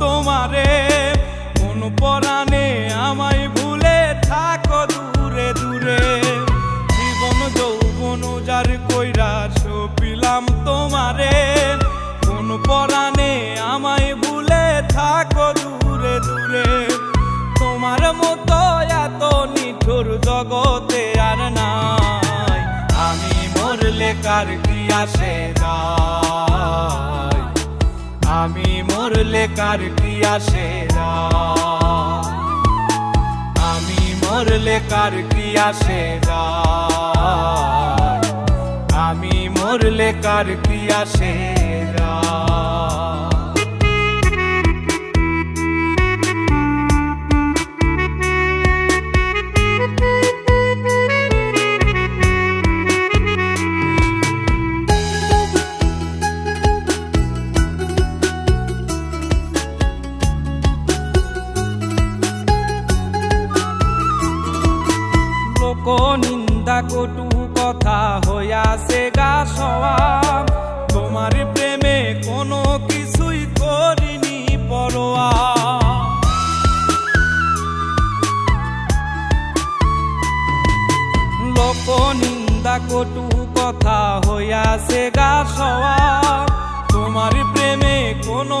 তোমারে। কোন পরাণে আমায় ভুলে থাকো দূরে দূরে। জীবন যৌবন যার কইরা সপিলাম তোমারে। কোন পরাণে আমায় ভুলে থাকো দূরে দূরে। তোমার মতো এত নিঠুর জগতে আর নাই। আমি মরলে কার কি আসে যায়? মরলে কার কি আসে যায় আমি মরলে কার কি আসে যায় আমি মরলে কার কি আসে যায় কটু কথা হইয়াছে গা সওয়াব। তোমার প্রেমে কোনো কিছুই করিনি পরোয়া। লোক নিন্দা কটু কথা হইয়াছে গা সওয়াব। তোমার প্রেমে কোনো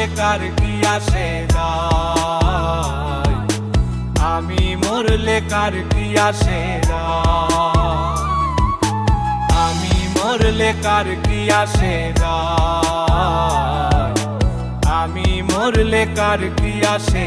মরলে কার কি আসে যায়? আমি মরলে কার কি আসে আমি মরলে কার কি আসে আমি মরলে কার কি আসে